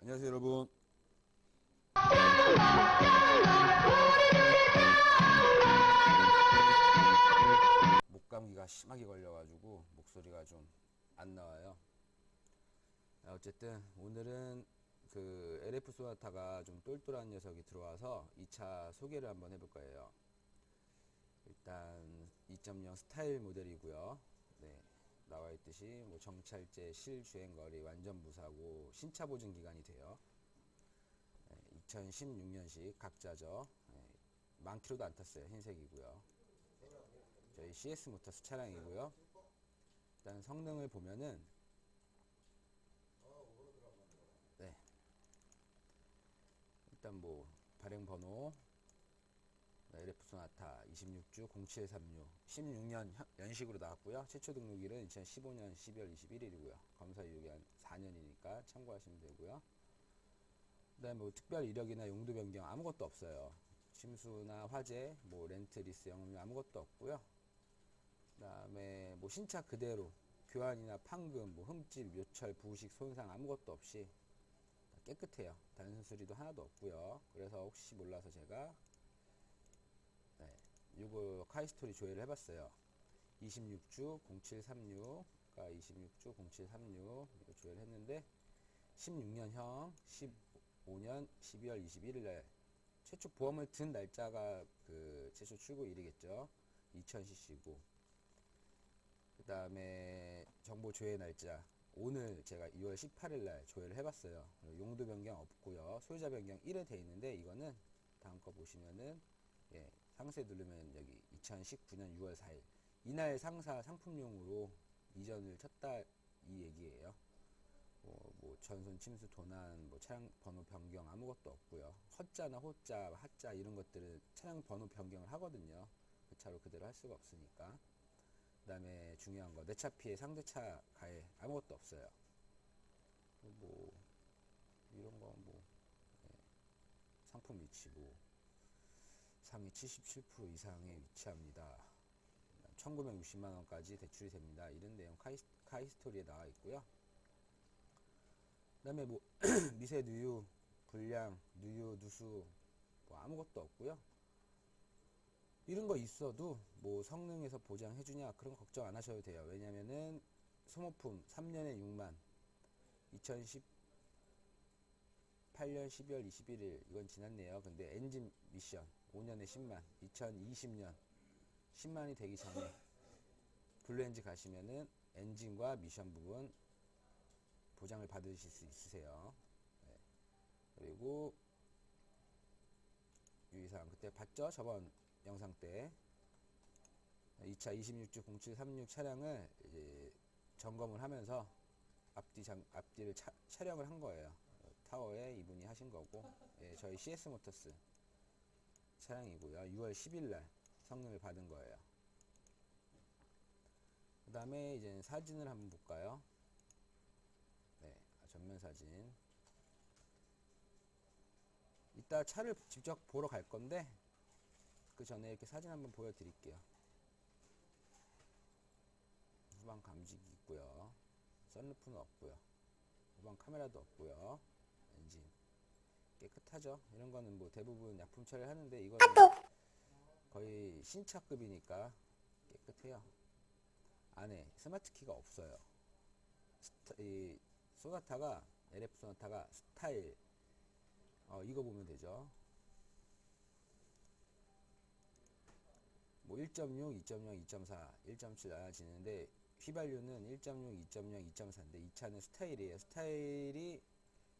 안녕하세요 여러분. 목감기가 심하게 걸려가지고 목소리가 좀 안 나와요. 아, 어쨌든 오늘은 그 LF 소나타가 좀 똘똘한 녀석이 들어와서 2차 소개를 한번 해볼 거예요. 일단 2.0 스타일 모델이고요. 네, 있듯이 뭐 정찰제 실주행거리 완전 무사고 신차 보증 기간이 돼요. 2016년식 각자죠. 네, 만 킬로도 안 탔어요. 흰색이고요. 저희 CS 모터스 차량이고요. 일단 성능을 보면은 네. 일단 뭐 발행 번호 소나타 26주 0736 16년 연식으로 나왔고요. 최초 등록일은 2015년 12월 21일이고요. 검사 유효기 한 4년이니까 참고하시면 되고요. 그다음에 뭐 특별 이력이나 용도 변경 아무것도 없어요. 침수나 화재, 뭐 렌트 리스 영업료 아무것도 없고요. 그다음에 뭐 신차 그대로 교환이나 판금, 뭐 흠집, 묘철, 부식, 손상 아무것도 없이 깨끗해요. 단순 수리도 하나도 없고요. 그래서 혹시 몰라서 제가 네, 요거 카이스토리 조회를 해봤어요. 26주 0736, 가 26주 0736 이거 조회를 했는데 16년형 15년 12월 21일 날 최초 보험을 든 날짜가 그 최초 출고일이겠죠. 2000cc고 그 다음에 정보 조회 날짜 오늘 제가 2월 18일 날 조회를 해봤어요. 용도 변경 없고요. 소유자 변경 1에 돼 있는데 이거는 다음 거 보시면은 예, 상세 누르면 여기 2019년 6월 4일 이날 상사 상품용으로 이전을 쳤다 이 얘기예요. 뭐, 뭐 전손 침수 도난 뭐 차량 번호 변경 아무것도 없고요. 허자나 호자, 하자 이런 것들은 차량 번호 변경을 하거든요. 그 차로 그대로 할 수가 없으니까. 그다음에 중요한 거 내 차 피해 상대 차 가해 아무것도 없어요. 뭐 이런 거뭐 예, 상품 위치고 상위 77% 이상에 위치합니다. 1960만 원까지 대출이 됩니다. 이런 내용 카이, 카이스토리에 나와 있고요. 그 다음에 뭐 미세 누유, 불량, 누유, 누수 뭐 아무것도 없고요. 이런 거 있어도 뭐 성능에서 보장해 주냐 그런 거 걱정 안 하셔도 돼요. 왜냐면은 소모품 3년에 6만 2018년 12월 21일 이건 지났네요. 근데 엔진 미션 5년에 10만 2020년 10만이 되기 전에 블루엔진 가시면은 엔진과 미션 부분 보장을 받으실 수 있으세요. 네. 그리고 유의사항 그때 봤죠? 저번 영상 때 2차 26주 0736 차량을 이제 점검을 하면서 앞뒤 장, 앞뒤를 차, 촬영을 한 거예요. 타워에 이분이 하신 거고 예, 저희 CS 모터스 차량이고요. 6월 10일 날 성능을 받은 거예요. 그 다음에 이제 사진을 한번 볼까요? 네, 전면 사진. 이따 차를 직접 보러 갈 건데 그 전에 이렇게 사진 한번 보여드릴게요. 후방 감지기 있고요. 썬루프는 없고요. 후방 카메라도 없고요. 깨끗하죠. 이런 거는 뭐 대부분 약품 처리를 하는데 이거는 거의 신차급이니까 깨끗해요. 안에 스마트 키가 없어요. 스타, 이 소나타가 LF 소나타가 스타일 어, 이거 보면 되죠. 뭐 1.6, 2.0, 2.4, 1.7 나눠지는데 휘발유는 1.6, 2.0, 2.4인데 이 차는 스타일이에요. 스타일이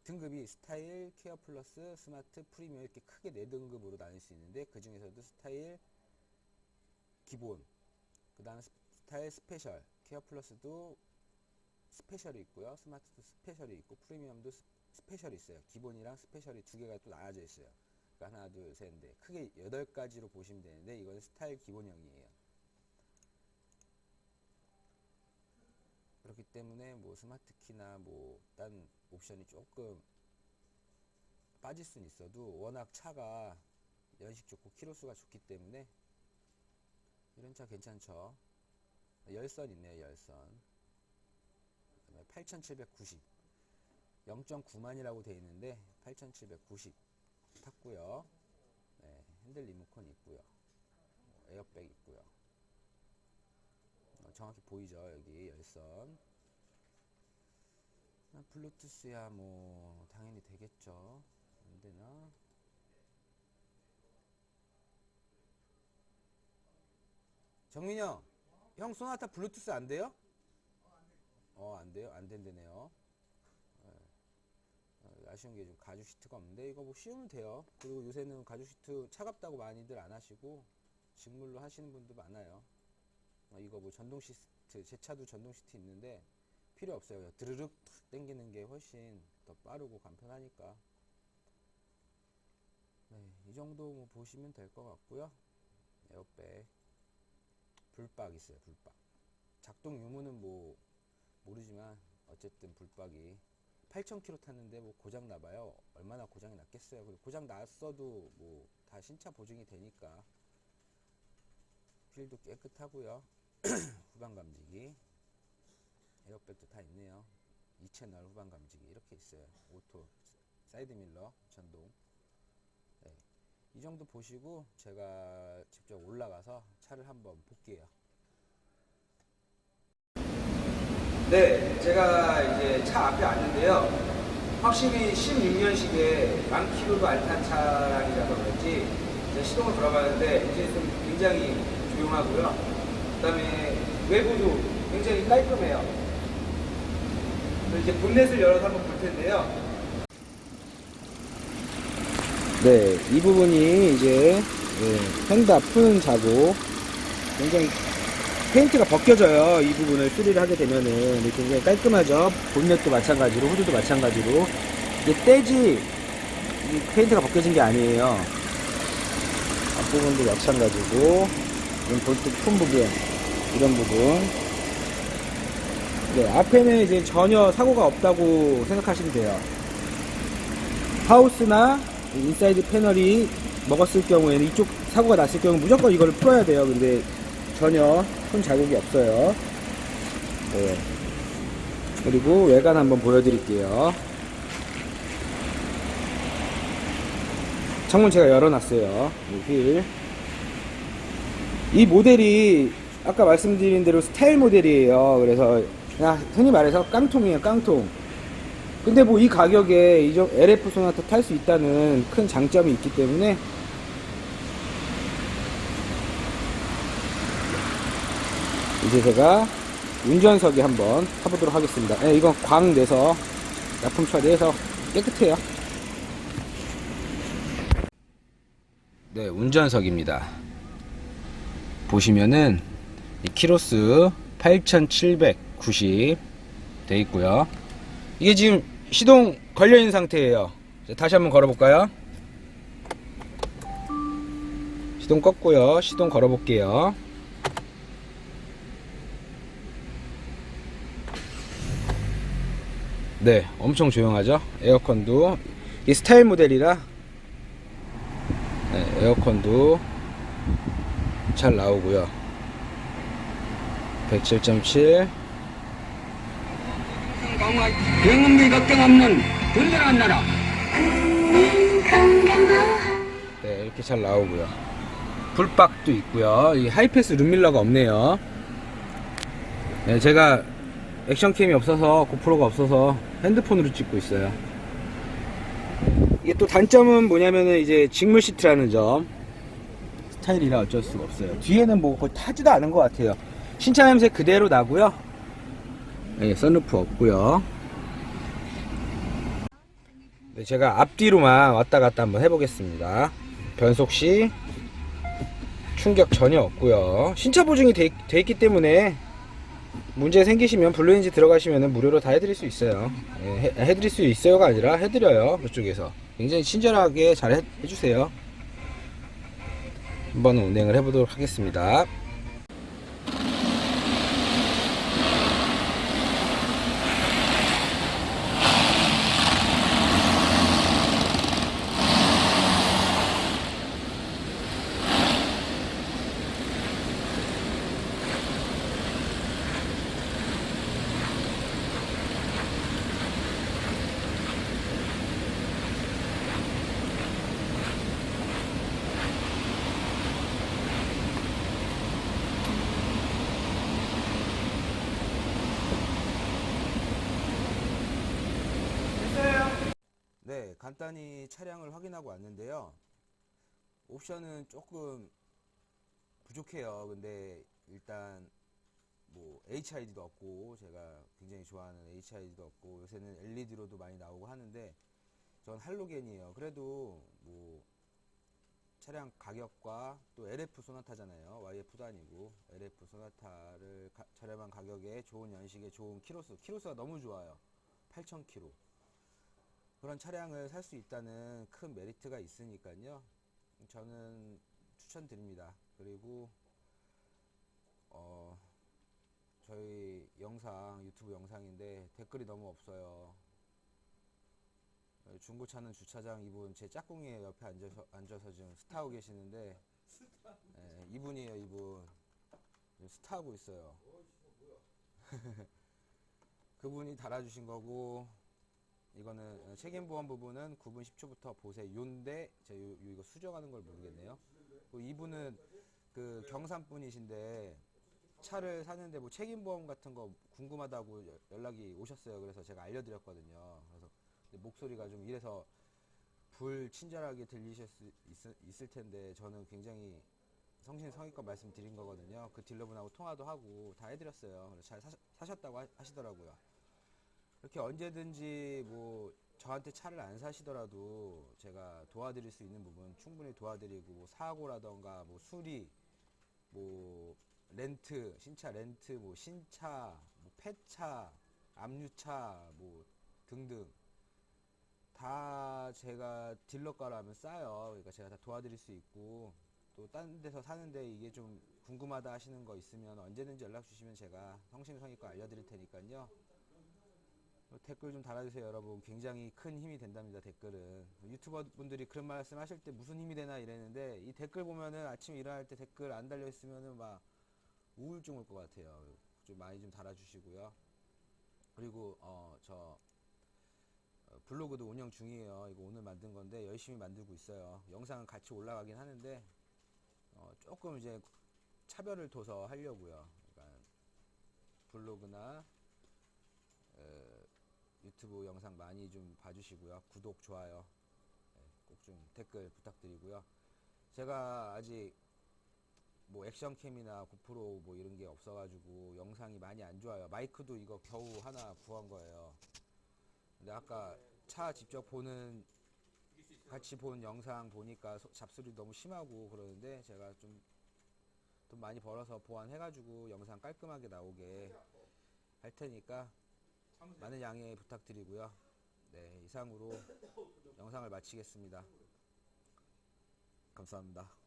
등급이 스타일, 케어 플러스, 스마트, 프리미엄 이렇게 크게 네 등급으로 나눌 수 있는데 그 중에서도 스타일 기본, 그 다음 스타일 스페셜, 케어 플러스도 스페셜이 있고요. 스마트도 스페셜이 있고 프리미엄도 스, 스페셜이 있어요. 기본이랑 스페셜이 두 개가 또 나눠져 있어요. 그러니까 하나, 둘, 셋, 넷. 크게 여덟 가지로 보시면 되는데 이거는 스타일 기본형이에요. 그렇기 때문에 뭐 스마트 키나 뭐 딴 옵션이 조금 빠질 수는 있어도 워낙 차가 연식 좋고 키로수가 좋기 때문에 이런 차 괜찮죠. 열선 있네요, 열선. 그 다음에 8790. 0.9만이라고 돼 있는데 8,790 탔고요. 네, 핸들 리모컨 있고요. 에어백 있고요. 어, 정확히 보이죠? 여기 열선. 아, 블루투스야 뭐 당연히 되겠죠. 안 되나? 정민이 형, 형 소나타 블루투스 안 돼요? 어, 안 돼요? 안 된대네요. 어, 아쉬운 게 좀 가죽 시트가 없는데 이거 뭐 씌우면 돼요. 그리고 요새는 가죽 시트 차갑다고 많이들 안 하시고 직물로 하시는 분도 많아요. 어, 이거 뭐 전동 시트 제 차도 전동 시트 있는데 필요 없어요. 드르륵 탁 당기는 게 훨씬 더 빠르고 간편하니까. 네, 이 정도 뭐 보시면 될 것 같고요. 에어백 불박 있어요. 불박. 작동 유무는 뭐 모르지만 어쨌든 불박이 8,000km 탔는데 뭐 고장 나봐요. 얼마나 고장이 났겠어요. 그리고 고장 났어도 뭐 다 신차 보증이 되니까 휠도 깨끗하고요. 후방 감지기 에어백도 다 있네요. 2채널 후방 감지기 이렇게 있어요. 오토 사이드 밀러 전동. 네. 이 정도 보시고 제가 직접 올라가서 차를 한번 볼게요. 네, 제가 이제 차 앞에 왔는데요. 확실히 16년식의 만 킬로도 안 탄 차량이라서 그런지 시동을 걸어봤는데 이제 좀 굉장히 조용하고요. 그다음에 외부도 굉장히 깔끔해요. 이제 본넷을 열어서 한번 볼 텐데요. 네, 이 부분이 이제 예, 펜다 푸는 자국 굉장히 페인트가 벗겨져요. 이 부분을 수리를 하게 되면은 굉장히 깔끔하죠. 본넷도 마찬가지로 후드도 마찬가지로 이게 떼지 이 페인트가 벗겨진 게 아니에요. 앞부분도 마찬가지고 이런 볼트 품 부분 이런 부분 네, 앞에는 이제 전혀 사고가 없다고 생각하시면 돼요. 하우스나 인사이드 패널이 먹었을 경우에는 이쪽 사고가 났을 경우 무조건 이거를 풀어야 돼요. 근데 전혀 손 자국이 없어요. 네. 그리고 외관 한번 보여드릴게요. 창문 제가 열어놨어요. 이 휠. 이 모델이 아까 말씀드린 대로 스타일 모델이에요. 그래서 그냥 흔히 말해서 깡통이에요. 깡통. 근데 뭐 이 가격에 이정 LF 소나타 탈 수 있다는 큰 장점이 있기 때문에 이제 제가 운전석에 한번 타보도록 하겠습니다. 네, 이건 광 내서 납품 처리해서 깨끗해요. 네, 운전석입니다. 보시면은 이 키로수 8,790 돼 있고요. 이게 지금 시동 걸려 있는 상태예요. 자, 다시 한번 걸어 볼까요? 시동 껐고요. 시동 걸어 볼게요. 네, 엄청 조용하죠? 에어컨도 이 스타일 모델이라 네, 에어컨도 잘 나오고요. 107.7 강화 경험이 걱정 없는 든든한 나라 네, 이렇게 잘 나오고요. 풀박도 있고요. 이 하이패스 룸밀러가 없네요. 네, 제가 액션캠이 없어서 고프로가 없어서 핸드폰으로 찍고 있어요. 이게 또 단점은 뭐냐면은 이제 직물 시트라는 점. 스타일이라 어쩔 수가 없어요. 뒤에는 뭐 거의 타지도 않은 것 같아요. 신차 냄새 그대로 나고요. 네, 썬루프 없고요. 네, 제가 앞뒤로만 왔다 갔다 한번 해보겠습니다. 변속 시 충격 전혀 없고요. 신차 보증이 돼, 돼 있기 때문에 문제 생기시면 블루엔지 들어가시면 무료로 다 해드릴 수 있어요. 예, 해, 해드릴 수 있어요가 아니라 해드려요. 그쪽에서 굉장히 친절하게 잘 해, 해주세요. 한번 운행을 해보도록 하겠습니다. 간단히 차량을 확인하고 왔는데요. 옵션은 조금 부족해요. 근데 일단 뭐 HID도 없고 제가 굉장히 좋아하는 HID도 없고 요새는 LED로도 많이 나오고 하는데 전 할로겐이에요. 그래도 뭐 차량 가격과 또 LF 소나타잖아요. YF도 아니고 LF 소나타를 가- 저렴한 가격에 좋은 연식에 좋은 키로수, 키로수가 너무 좋아요. 8,000km. 그런 차량을 살 수 있다는 큰 메리트가 있으니까요. 저는 추천드립니다. 그리고 어 저희 영상 유튜브 영상인데 댓글이 너무 없어요. 어, 중고차는 주차장 이분 제 짝꿍이에요. 옆에 앉아서 앉아서 지금 스타하고 계시는데 예, 이분이에요. 이분 스타하고 있어요. 그분이 달아주신 거고 이거는 책임 보험 부분은 9분 10초부터 보세 요인데 제가 요, 요 이거 수정하는 걸 모르겠네요. 그 이분은 그 경산 분이신데 차를 사는데 뭐 책임 보험 같은 거 궁금하다고 여- 연락이 오셨어요. 그래서 제가 알려드렸거든요. 그래서 목소리가 좀 이래서 불친절하게 들리실 수 있, 있을 텐데 저는 굉장히 성신성의껏 말씀드린 거거든요. 그 딜러분하고 통화도 하고 다 해드렸어요. 그래서 잘 사셨, 사셨다고 하- 하시더라고요. 이렇게 언제든지 뭐 저한테 차를 안 사시더라도 제가 도와드릴 수 있는 부분 충분히 도와드리고 뭐 사고라던가 뭐 수리 뭐 렌트 신차 렌트 뭐 신차 뭐 폐차 압류차 뭐 등등 다 제가 딜러가라면 싸요. 그러니까 제가 다 도와드릴 수 있고 또딴 데서 사는데 이게 좀 궁금하다 하시는 거 있으면 언제든지 연락 주시면 제가 성심성의껏 알려드릴 테니까요. 어, 댓글 좀 달아주세요, 여러분. 굉장히 큰 힘이 된답니다, 댓글은. 유튜버 분들이 그런 말씀 하실 때 무슨 힘이 되나 이랬는데, 이 댓글 보면은 아침에 일어날 때 댓글 안 달려 있으면은 막 우울증 올 것 같아요. 좀 많이 좀 달아주시고요. 그리고, 어, 저, 어, 블로그도 운영 중이에요. 이거 오늘 만든 건데, 열심히 만들고 있어요. 영상은 같이 올라가긴 하는데, 어, 조금 이제 차별을 둬서 하려고요. 그러니까 블로그나, 에, 유튜브 영상 많이 좀 봐주시고요. 구독, 좋아요. 꼭 좀 댓글 부탁드리고요. 제가 아직 뭐 액션캠이나 고프로 뭐 이런 게 없어가지고 영상이 많이 안 좋아요. 마이크도 이거 겨우 하나 구한 거예요. 근데 아까 차 직접 보는 같이 본 영상 보니까 소- 잡소리 너무 심하고 그러는데 제가 좀 돈 많이 벌어서 보완해가지고 영상 깔끔하게 나오게 할 테니까 많은 양해 부탁드리고요. 네, 이상으로 영상을 마치겠습니다. 감사합니다.